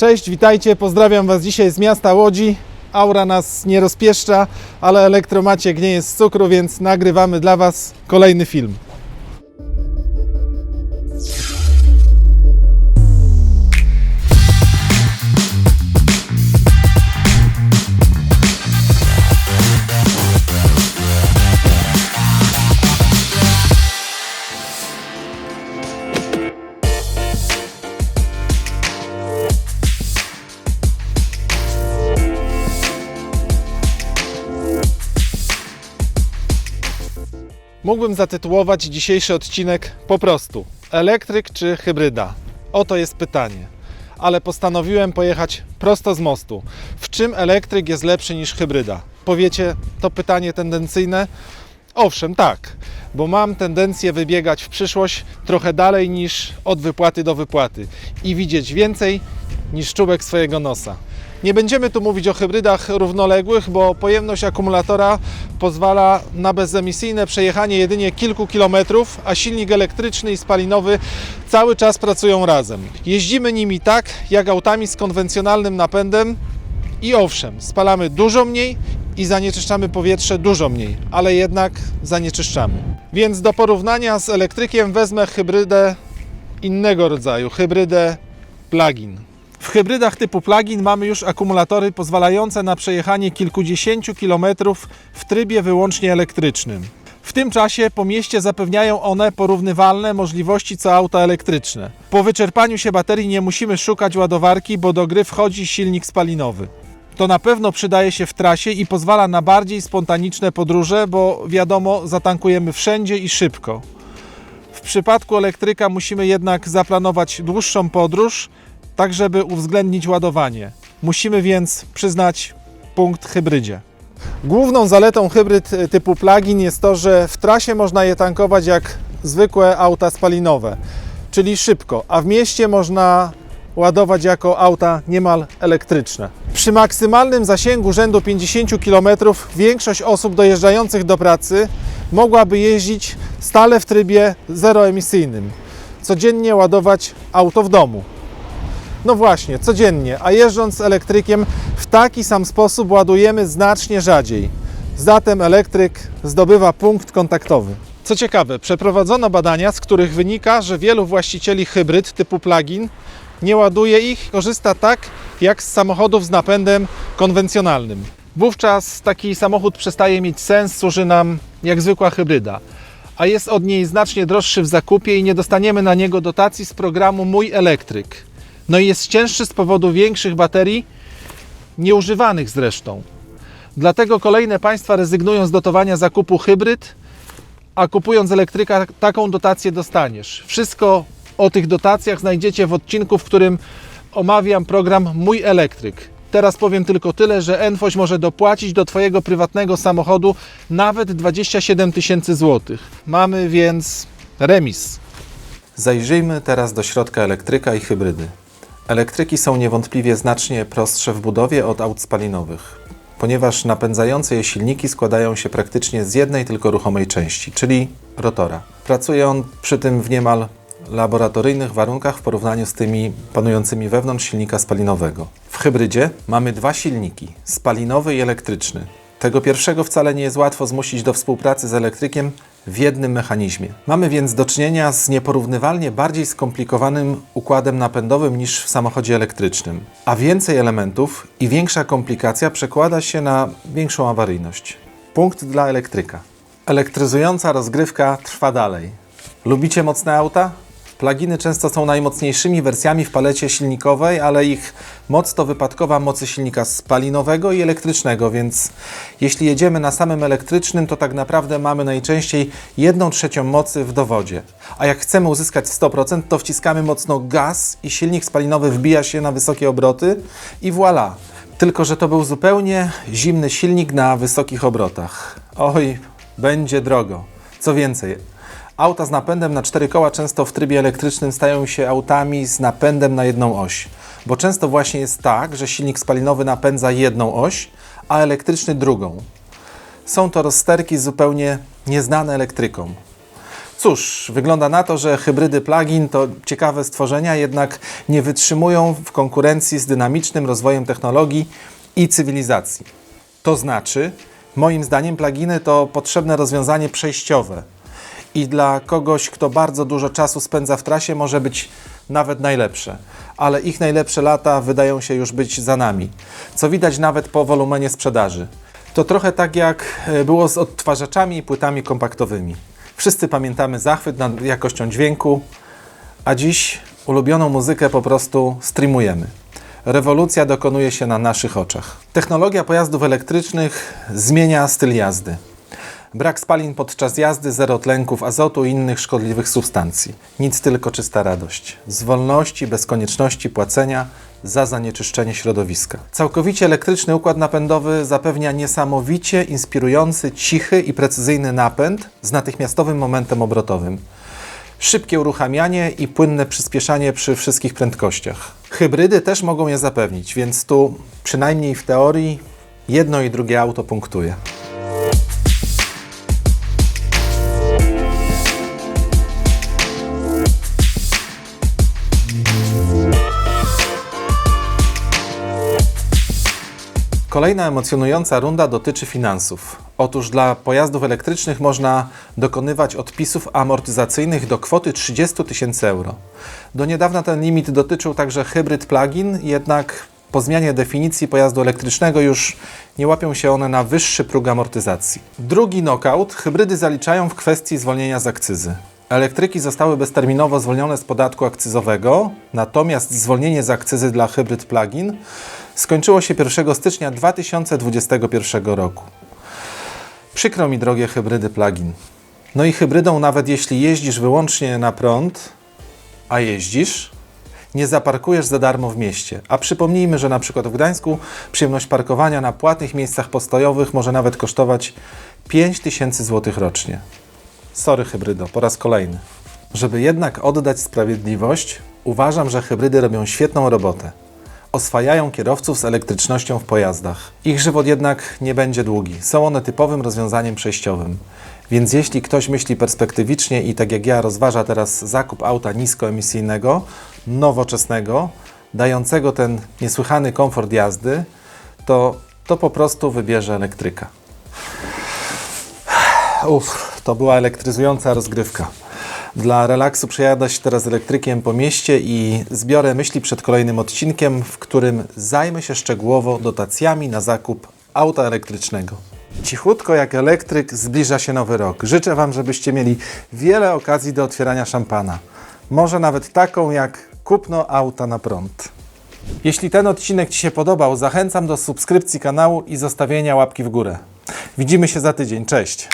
Cześć, witajcie, pozdrawiam Was dzisiaj z miasta Łodzi. Aura nas nie rozpieszcza, ale elektromaciek nie jest z cukru, więc nagrywamy dla Was kolejny film. Mógłbym zatytułować dzisiejszy odcinek po prostu elektryk czy hybryda? Oto jest pytanie. Ale postanowiłem pojechać prosto z mostu. W czym elektryk jest lepszy niż hybryda? Powiecie, to pytanie tendencyjne? Owszem, tak, bo mam tendencję wybiegać w przyszłość trochę dalej niż od wypłaty do wypłaty i widzieć więcej niż czubek swojego nosa. Nie będziemy tu mówić o hybrydach równoległych, bo pojemność akumulatora pozwala na bezemisyjne przejechanie jedynie kilku kilometrów, a silnik elektryczny i spalinowy cały czas pracują razem. Jeździmy nimi tak, jak autami z konwencjonalnym napędem i owszem, spalamy dużo mniej i zanieczyszczamy powietrze dużo mniej, ale jednak zanieczyszczamy. Więc do porównania z elektrykiem wezmę hybrydę innego rodzaju, hybrydę plug-in. W hybrydach typu plug-in mamy już akumulatory pozwalające na przejechanie kilkudziesięciu kilometrów w trybie wyłącznie elektrycznym. W tym czasie po mieście zapewniają one porównywalne możliwości co auta elektryczne. Po wyczerpaniu się baterii nie musimy szukać ładowarki, bo do gry wchodzi silnik spalinowy. To na pewno przydaje się w trasie i pozwala na bardziej spontaniczne podróże, bo wiadomo, zatankujemy wszędzie i szybko. W przypadku elektryka musimy jednak zaplanować dłuższą podróż, tak żeby uwzględnić ładowanie. Musimy więc przyznać punkt hybrydzie. Główną zaletą hybryd typu plug-in jest to, że w trasie można je tankować jak zwykłe auta spalinowe, czyli szybko, a w mieście można ładować jako auta niemal elektryczne. Przy maksymalnym zasięgu rzędu 50 km większość osób dojeżdżających do pracy mogłaby jeździć stale w trybie zeroemisyjnym. Codziennie ładować auto w domu. No właśnie, codziennie, a jeżdżąc elektrykiem w taki sam sposób ładujemy znacznie rzadziej. Zatem elektryk zdobywa punkt kontaktowy. Co ciekawe, przeprowadzono badania, z których wynika, że wielu właścicieli hybryd typu plug-in nie ładuje ich, korzysta tak jak z samochodów z napędem konwencjonalnym. Wówczas taki samochód przestaje mieć sens, służy nam jak zwykła hybryda, a jest od niej znacznie droższy w zakupie i nie dostaniemy na niego dotacji z programu Mój Elektryk. No i jest cięższy z powodu większych baterii, nieużywanych zresztą. Dlatego kolejne państwa rezygnują z dotowania zakupu hybryd, a kupując elektryka taką dotację dostaniesz. Wszystko o tych dotacjach znajdziecie w odcinku, w którym omawiam program Mój Elektryk. Teraz powiem tylko tyle, że Enfoś może dopłacić do Twojego prywatnego samochodu nawet 27 tysięcy złotych. Mamy więc remis. Zajrzyjmy teraz do środka elektryka i hybrydy. Elektryki są niewątpliwie znacznie prostsze w budowie od aut spalinowych, ponieważ napędzające je silniki składają się praktycznie z jednej tylko ruchomej części, czyli rotora. Pracuje on przy tym w niemal laboratoryjnych warunkach w porównaniu z tymi panującymi wewnątrz silnika spalinowego. W hybrydzie mamy dwa silniki, spalinowy i elektryczny. Tego pierwszego wcale nie jest łatwo zmusić do współpracy z elektrykiem w jednym mechanizmie. Mamy więc do czynienia z nieporównywalnie bardziej skomplikowanym układem napędowym niż w samochodzie elektrycznym, a więcej elementów i większa komplikacja przekłada się na większą awaryjność. Punkt dla elektryka. Elektryzująca rozgrywka trwa dalej. Lubicie mocne auta? Pluginy często są najmocniejszymi wersjami w palecie silnikowej, ale ich moc to wypadkowa mocy silnika spalinowego i elektrycznego, więc jeśli jedziemy na samym elektrycznym, to tak naprawdę mamy najczęściej 1 trzecią mocy w dowodzie. A jak chcemy uzyskać 100%, to wciskamy mocno gaz i silnik spalinowy wbija się na wysokie obroty i voilà. Tylko, że to był zupełnie zimny silnik na wysokich obrotach. Oj, będzie drogo. Co więcej, Auta z napędem na cztery koła często w trybie elektrycznym stają się autami z napędem na jedną oś. Bo często właśnie jest tak, że silnik spalinowy napędza jedną oś, a elektryczny drugą. Są to rozsterki zupełnie nieznane elektrykom. Cóż, wygląda na to, że hybrydy plug-in to ciekawe stworzenia, jednak nie wytrzymują w konkurencji z dynamicznym rozwojem technologii i cywilizacji. To znaczy, moim zdaniem pluginy to potrzebne rozwiązanie przejściowe i dla kogoś, kto bardzo dużo czasu spędza w trasie, może być nawet najlepsze, ale ich najlepsze lata wydają się już być za nami, co widać nawet po wolumenie sprzedaży. To trochę tak jak e, było z odtwarzaczami i płytami kompaktowymi. Wszyscy pamiętamy zachwyt nad jakością dźwięku, a dziś ulubioną muzykę po prostu streamujemy. Rewolucja dokonuje się na naszych oczach. Technologia pojazdów elektrycznych zmienia styl jazdy. Brak spalin podczas jazdy, zero tlenków azotu i innych szkodliwych substancji. Nic tylko czysta radość. Z wolności, bez konieczności płacenia za zanieczyszczenie środowiska. Całkowicie elektryczny układ napędowy zapewnia niesamowicie inspirujący, cichy i precyzyjny napęd z natychmiastowym momentem obrotowym. Szybkie uruchamianie i płynne przyspieszanie przy wszystkich prędkościach. Hybrydy też mogą je zapewnić, więc tu przynajmniej w teorii jedno i drugie auto punktuje. Kolejna emocjonująca runda dotyczy finansów. Otóż dla pojazdów elektrycznych można dokonywać odpisów amortyzacyjnych do kwoty 30 tysięcy euro. Do niedawna ten limit dotyczył także hybryd plug-in, jednak po zmianie definicji pojazdu elektrycznego już nie łapią się one na wyższy próg amortyzacji. Drugi knockout hybrydy zaliczają w kwestii zwolnienia z akcyzy. Elektryki zostały bezterminowo zwolnione z podatku akcyzowego, natomiast zwolnienie z akcyzy dla hybryd plug-in skończyło się 1 stycznia 2021 roku. Przykro mi, drogie hybrydy plug-in. No i hybrydą, nawet jeśli jeździsz wyłącznie na prąd, a jeździsz, nie zaparkujesz za darmo w mieście. A przypomnijmy, że na przykład w Gdańsku przyjemność parkowania na płatnych miejscach postojowych może nawet kosztować 5000 zł rocznie. Sorry hybrydo, po raz kolejny. Żeby jednak oddać sprawiedliwość, uważam, że hybrydy robią świetną robotę. Oswajają kierowców z elektrycznością w pojazdach. Ich żywot jednak nie będzie długi. Są one typowym rozwiązaniem przejściowym. Więc jeśli ktoś myśli perspektywicznie i tak jak ja rozważa teraz zakup auta niskoemisyjnego, nowoczesnego, dającego ten niesłychany komfort jazdy, to, to po prostu wybierze elektryka. Uff, to była elektryzująca rozgrywka. Dla relaksu przejadę się teraz elektrykiem po mieście i zbiorę myśli przed kolejnym odcinkiem, w którym zajmę się szczegółowo dotacjami na zakup auta elektrycznego. Cichutko jak elektryk zbliża się nowy rok. Życzę Wam, żebyście mieli wiele okazji do otwierania szampana. Może nawet taką jak kupno auta na prąd. Jeśli ten odcinek Ci się podobał, zachęcam do subskrypcji kanału i zostawienia łapki w górę. Widzimy się za tydzień. Cześć!